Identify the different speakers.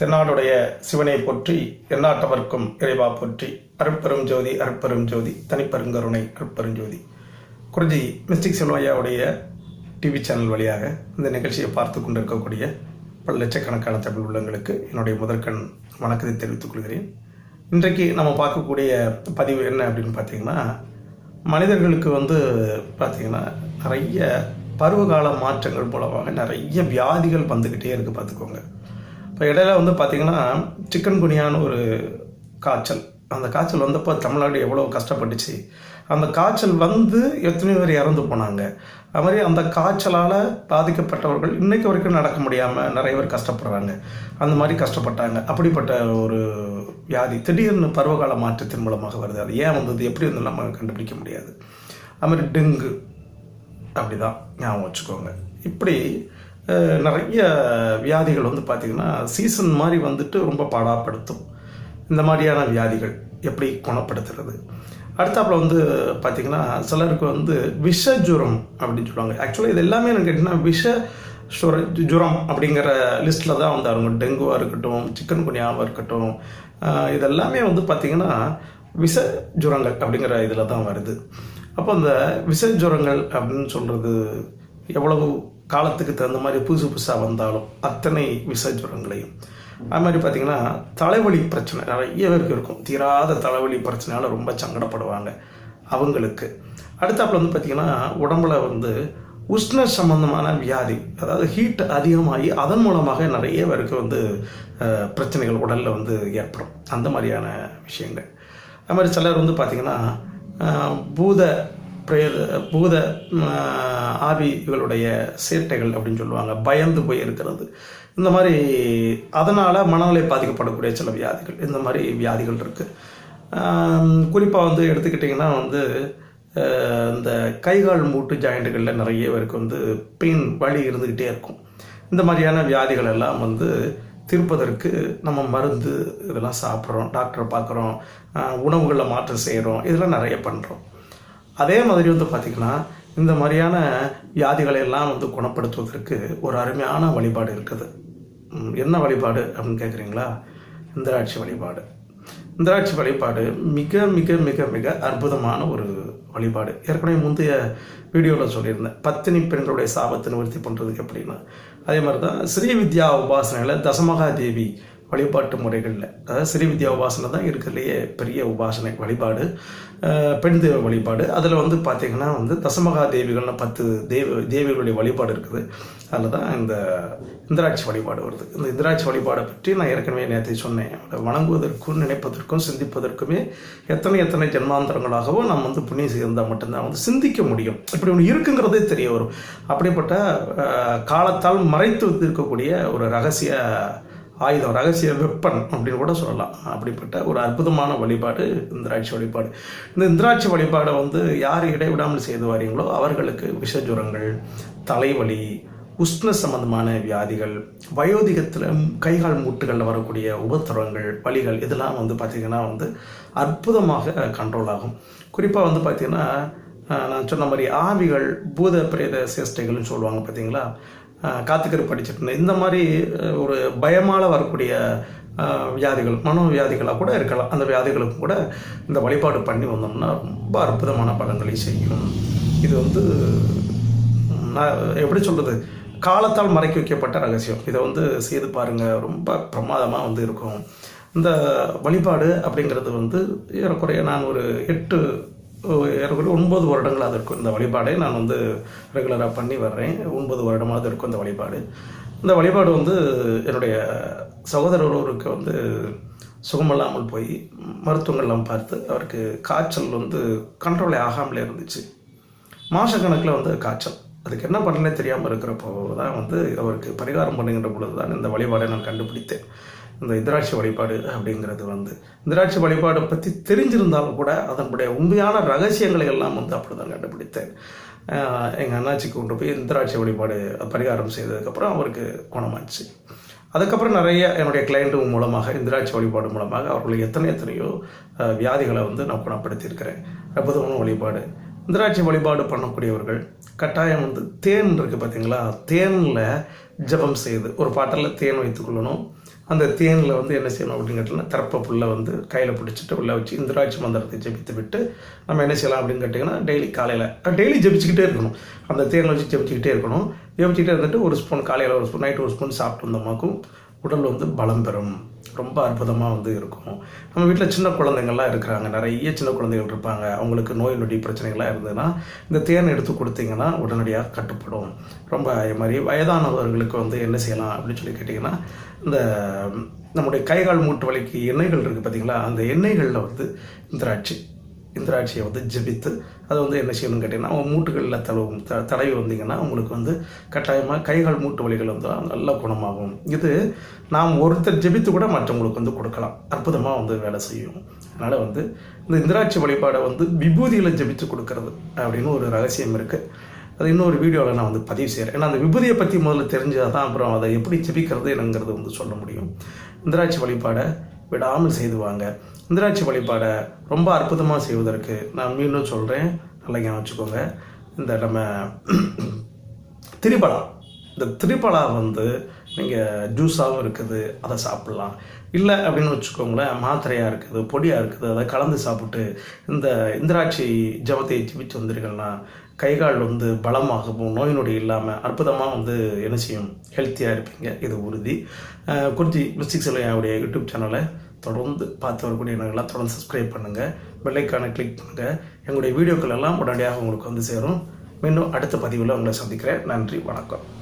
Speaker 1: தென்னாடுடைய சிவனை போற்றி எந்நாட்டவர்க்கும் இறைவா போற்றி அருட்பெரும் ஜோதி அருட்பெரும் ஜோதி தனிப்பெருங்கருணை அருட்பெரும் ஜோதி. குருஜி மிஸ்டிக் செல்வையாவுடைய டிவி சேனல் வழியாக இந்த நிகழ்ச்சியை பார்த்து கொண்டிருக்கக்கூடிய பல லட்சக்கணக்கான தமிழ் உள்ளங்களுக்கு என்னுடைய முதற்கண் வணக்கத்தை தெரிவித்துக் கொள்கிறேன். இன்றைக்கு நம்ம பார்க்கக்கூடிய பதிவு என்ன அப்படின்னு பார்த்தீங்கன்னா மனிதர்களுக்கு வந்து பார்த்திங்கன்னா நிறைய பருவகால மாற்றங்கள் மூலமாக நிறைய வியாதிகள் வந்துக்கிட்டே இருக்குது பார்த்துக்கோங்க. இப்போ இடையில வந்து பார்த்திங்கன்னா சிக்கன் குனியான்னு ஒரு காய்ச்சல். அந்த காய்ச்சல் வந்தப்போ தமிழ்நாடு எவ்வளோ கஷ்டப்பட்டுச்சு. அந்த காய்ச்சல் வந்து எத்தனையோ பேர் இறந்து போனாங்க. அது மாதிரி அந்த காய்ச்சலால் பாதிக்கப்பட்டவர்கள் இன்றைக்கு வரைக்கும் நடக்க முடியாமல் நிறைய பேர் கஷ்டப்படுறாங்க. அந்த மாதிரி கஷ்டப்பட்டாங்க. அப்படிப்பட்ட ஒரு வியாதி திடீர்னு பருவகால மாற்றத்தின் மூலமாக வருது. அது ஏன் வந்தது? எப்படி வந்து நம்ம கண்டுபிடிக்க முடியாது? அது மாதிரி டெங்கு. அப்படிதான் ஞாபகம் வச்சுக்கோங்க. இப்படி நிறைய வியாதிகள் வந்து பார்த்திங்கன்னா சீசன் மாதிரி வந்துட்டு ரொம்ப பாடாப்படுத்தும். இந்த மாதிரியான வியாதிகள் எப்படி குணப்படுத்துறது? அடுத்தாப்பில் வந்து பார்த்திங்கன்னா சிலருக்கு வந்து விஷ ஜுரம் அப்படின்னு சொல்லுவாங்க. ஆக்சுவலாக இது எல்லாமே எனக்கு கேட்டிங்கன்னா விஷ சுர ஜுரம் அப்படிங்கிற லிஸ்ட்டில் தான் வந்து அவங்க டெங்குவாக இருக்கட்டும் சிக்கன் குனியாவாக இருக்கட்டும் இதெல்லாமே வந்து பார்த்திங்கன்னா விஷ ஜுரங்கள் அப்படிங்கிற இதில் தான் வருது. அப்போ அந்த விஷ ஜுரங்கள் அப்படின்னு சொல்கிறது எவ்வளவு காலத்துக்கு தகுந்த மாதிரி புதுசு புதுசாக வந்தாலும் அத்தனை விசர்ஜனங்களையும் ஜுரங்களையும் அது மாதிரி பார்த்திங்கன்னா தலைவலி பிரச்சனை. நிறைய பேருக்கு இருக்கும். தீராத தலைவலி பிரச்சனையால் ரொம்ப சங்கடப்படுவாங்க அவங்களுக்கு. அடுத்தாப்புல வந்து பார்த்திங்கன்னா உடம்புல வந்து உஷ்ண சம்பந்தமான வியாதி அதாவது ஹீட் அதிகமாகி அதன் மூலமாக நிறைய பேருக்கு வந்து பிரச்சனைகள் உடலில் வந்து ஏற்படும். அந்த மாதிரியான விஷயங்கள். அது மாதிரி சிலர் வந்து பார்த்திங்கன்னா பூத பிரேத பூத ஆவிகளுடைய சேட்டைகள் அப்படின்னு சொல்லுவாங்க. பயந்து போய் இருக்கிறது. இந்த மாதிரி அதனால் மனநிலை பாதிக்கப்படக்கூடிய சில வியாதிகள் இந்த மாதிரி வியாதிகள் இருக்குது குறிப்பாக வந்து எடுத்துக்கிட்டிங்கன்னா வந்து இந்த கைகால் மூட்டு ஜாயிண்ட்டுகளில் நிறைய பேருக்கு வந்து பெயின் வலி இருந்துக்கிட்டே இருக்கும். இந்த மாதிரியான வியாதிகள் எல்லாம் வந்து தீர்ப்பதற்கு நம்ம மருந்து இதெல்லாம் சாப்பிட்றோம் டாக்டரை பார்க்குறோம் உணவுகளில் மாற்றம் செய்கிறோம் இதெல்லாம் நிறைய பண்ணுறோம் அதே மாதிரி வந்து பார்த்திங்கன்னா இந்த மாதிரியான வியாதிகளை எல்லாம் வந்து குணப்படுத்துவதற்கு ஒரு அருமையான வழிபாடு இருக்குது. என்ன வழிபாடு அப்படின்னு கேட்குறீங்களா இந்திராட்சி வழிபாடு. இந்திராட்சி வழிபாடு மிக மிக மிக மிக அற்புதமான ஒரு வழிபாடு. ஏற்கனவே முந்தைய வீடியோவில் சொல்லியிருந்தேன். பத்தினி பெண்களுடைய சாபத்தை நிவர்த்தி பண்ணுறதுக்கு எப்படின்னா அதே மாதிரி தான் ஸ்ரீ வித்யா உபாசனையில் தசமகா தேவி வழிபாட்டு முறைகளில். அதாவது ஸ்ரீ வித்யா உபாசனை தான் இருக்கிறதுலையே பெரிய உபாசனை வழிபாடு. பெண் தெய்வ வழிபாடு. அதில் வந்து பார்த்திங்கன்னா வந்து தசமகா தேவிகள்னு பத்து தேவ தேவிகளுடைய வழிபாடு இருக்குது. அதில் தான் இந்த இந்திராட்சி வழிபாடு வருது. இந்த இந்திராட்சி வழிபாடை பற்றி நான் ஏற்கனவே நேற்று சொன்னேன். அதை வணங்குவதற்கும் நினைப்பதற்கும் சிந்திப்பதற்குமே எத்தனை எத்தனை ஜென்மாந்தரங்களாகவோ நம்ம வந்து புண்ணியம் செய்திருந்தால் மட்டும்தான் வந்து சிந்திக்க முடியும். இப்படி ஒன்று இருக்குங்கிறதே தெரிய வரும். அப்படிப்பட்ட காலத்தால் மறைத்து வந்திருக்கக்கூடிய ஒரு ரகசிய ஆயுதம் ரகசிய வெப்பன் அப்படின்னு கூட சொல்லலாம். அப்படிப்பட்ட ஒரு அற்புதமான வழிபாடு இந்திராட்சி வழிபாடு. இந்த இந்திராட்சி வழிபாடை வந்து யார் இடைவிடாமல் செய்து வரீங்களோ அவர்களுக்கு விஷஜுரங்கள் தலைவலி உஷ்ண சம்பந்தமான வியாதிகள் வயோதிகத்தில் கைகால் மூட்டுகளில் வரக்கூடிய உபத்திரவங்கள் வலிகள் இதெல்லாம் வந்து பார்த்திங்கன்னா வந்து அற்புதமாக கண்ட்ரோல் ஆகும். குறிப்பாக வந்து பார்த்திங்கன்னா நான் சொன்ன மாதிரி ஆவிகள் பூத பிரேத சேஷ்டைகள்னு சொல்லுவாங்க பார்த்தீங்களா காத்துக்கரு படிச்சுட்டு இருந்தேன் இந்த மாதிரி ஒரு பயமால் வரக்கூடிய வியாதிகள் மனோ வியாதிகளாக கூட இருக்கலாம். அந்த வியாதிகளுக்கும் கூட இந்த வழிபாடு பண்ணி வந்தோம்னா ரொம்ப அற்புதமான பலன்களை செய்யும். இது வந்து நான் எப்படி சொல்கிறது காலத்தால் மறைக்க வைக்கப்பட்ட ரகசியம். இதை வந்து செய்து பாருங்கள் ரொம்ப பிரமாதமாக வந்து இருக்கும். இந்த வழிபாடு அப்படிங்கிறது வந்து ஏறக்குறைய நான் ஒரு எட்டு ஏறக்குறைய ஒன்பது வருடங்களாக இருக்கும் இந்த வழிபாடை நான் வந்து ரெகுலராக பண்ணி வர்றேன். ஒன்பது வருடமாவது இருக்கும் இந்த வழிபாடு. இந்த வழிபாடு வந்து என்னுடைய சகோதரர் ஒருவருக்கு வந்து சுகமில்லாமல் போய் மருத்துவங்கள்லாம் பார்த்து அவருக்கு காய்ச்சல் வந்து கண்ட்ரோலே ஆகாமலே இருந்துச்சு. மாதக்கணக்கில் வந்து காய்ச்சல். அதுக்கு என்ன பண்ணலே தெரியாமல் இருக்கிறப்போ தான் வந்து அவருக்கு பரிகாரம் பண்ணுகின்ற பொழுது தான் இந்த வழிபாடை நான் கண்டுபிடித்தேன். இந்த இந்திராட்சி வழிபாடு அப்படிங்கிறது வந்து இந்திராட்சி வழிபாடை பற்றி தெரிஞ்சிருந்தாலும் கூட அதனுடைய உண்மையான ரகசியங்களை எல்லாம் வந்து அப்படி தான் கண்டுபிடித்தேன் எங்கள் அண்ணாச்சிக்கு கொண்டு போய் இந்திராட்சி வழிபாடு பரிகாரம் செய்ததுக்கப்புறம் அவருக்கு குணமாச்சு. அதுக்கப்புறம் நிறைய என்னுடைய கிளைண்ட்டு மூலமாக இந்திராட்சி வழிபாடு மூலமாக அவர்களுடைய எத்தனை எத்தனையோ வியாதிகளை வந்து நான் குணப்படுத்தியிருக்கிறேன். அற்புதமான வழிபாடு. இந்திராட்சி வழிபாடு பண்ணக்கூடியவர்கள் கட்டாயம் வந்து தேன் இருக்குது பார்த்தீங்களா தேனில் ஜெபம் செய்து ஒரு பாட்டில் தேன் வைத்துக்கொள்ளணும் அந்த தேனில் வந்து என்ன செய்யணும் அப்படின்னு கேட்டிங்கன்னா தரப்பை புல்லை வந்து கையில் பிடிச்சிட்டு உள்ளே வச்சு இந்திராட்சி மந்திரத்தை ஜெபித்து விட்டு நம்ம என்ன செய்யலாம் அப்படின்னு கேட்டிங்கன்னா டெய்லி காலையில் டெய்லி ஜெபிச்சுக்கிட்டே இருக்கணும். அந்த தேனில் வச்சு ஜெபிச்சுக்கிட்டே இருக்கணும். ஜெபிச்சுக்கிட்டே இருந்துட்டு ஒரு ஸ்பூன் காலையில் ஒரு ஸ்பூன் நைட்டு ஒரு ஸ்பூன் சாப்பிட்டு வந்தோமாக்கும் உடல் வந்து பலம் பெறும். ரொம்ப அற்புதமாக வந்து இருக்கும். நம்ம வீட்டில் சின்ன குழந்தைங்கள்லாம் இருக்கிறாங்க. நிறைய சின்ன குழந்தைகள் இருப்பாங்க. அவங்களுக்கு நோய் நொடி பிரச்சனைகள்லாம் இருந்ததுன்னா இந்த தேன் எடுத்து கொடுத்தீங்கன்னா உடனடியாக கட்டுப்படும். ரொம்ப அதே மாதிரி வயதானவர்களுக்கு வந்து என்ன செய்யலாம் அப்படின்னு சொல்லி கேட்டிங்கன்னா இந்த நம்முடைய கைகால் மூட்டு வலிக்கு எண்ணெய்கள் இருக்குது பார்த்தீங்களா அந்த எண்ணெய்களில் வந்து திராட்சை இந்திராட்சியை வந்து ஜெபித்து அதை வந்து என்ன செய்யணும்னு கேட்டிங்கன்னா அவங்க மூட்டுகளில் தடவும் த தடவி வந்தீங்கன்னா உங்களுக்கு வந்து கட்டாயமாக கைகள் மூட்டு வலிகள் வந்து நல்ல குணமாகும். இது நாம் ஒருத்தர் ஜெபித்து கூட மற்றவங்களுக்கு வந்து கொடுக்கலாம். அற்புதமாக வந்து வேலை செய்யும். அதனால் வந்து இந்த இந்திராட்சி வழிபாடை வந்து விபூதியில் ஜெபித்து கொடுக்கறது அப்படின்னு ஒரு ரகசியம் இருக்குது அது இன்னொரு வீடியோவில் நான் வந்து பதிவு செய்கிறேன் ஏன்னா அந்த விபூதியை பற்றி முதல்ல தெரிஞ்சால் தான் அப்புறம் அதை எப்படி ஜபிக்கிறது என்னங்கிறது வந்து சொல்ல முடியும். இந்திராட்சி வழிபாடை விடாமல் செய்துவாங்க. இந்திராட்சி வழிபாடை ரொம்ப அற்புதமாக செய்வதற்கு நான் மீண்டும் சொல்கிறேன் நல்லா ஞாபகம் வச்சுக்கோங்க. இந்த நம்ம திரிபலா. இந்த திரிபலா வந்து நீங்கள் ஜூஸாகவும் இருக்குது. அதை சாப்பிட்லாம். இல்லை அப்படின்னு வச்சுக்கோங்களேன் மாத்திரையாக இருக்குது பொடியாக இருக்குது அதை கலந்து சாப்பிட்டு இந்த இந்திராட்சி ஜபத்தை ஜிபிச்சு வந்தீர்கள்னா கைகால் வந்து பலமாகவும் நோய் நொடி இல்லாமல் அற்புதமாக வந்து என்ன செய்யும்? ஹெல்த்தியாக இருப்பீங்க. இது உறுதி. அஹ் குறிச்சி மிஸ்டிக் செல்வையாவுடைய யூடியூப் சேனலை தொடர்ந்து பார்த்து வரக்கூடிய எண்ணங்கள்லாம் தொடர்ந்து சப்ஸ்கிரைப் பண்ணுங்கள் பெல்லைக்கான கிளிக் பண்ணுங்கள் எங்களுடைய வீடியோக்கள் எல்லாம் உடனடியாக உங்களுக்கு வந்து சேரும். மீண்டும் அடுத்த பதிவில் உங்களை சந்திக்கிறேன். நன்றி வணக்கம்.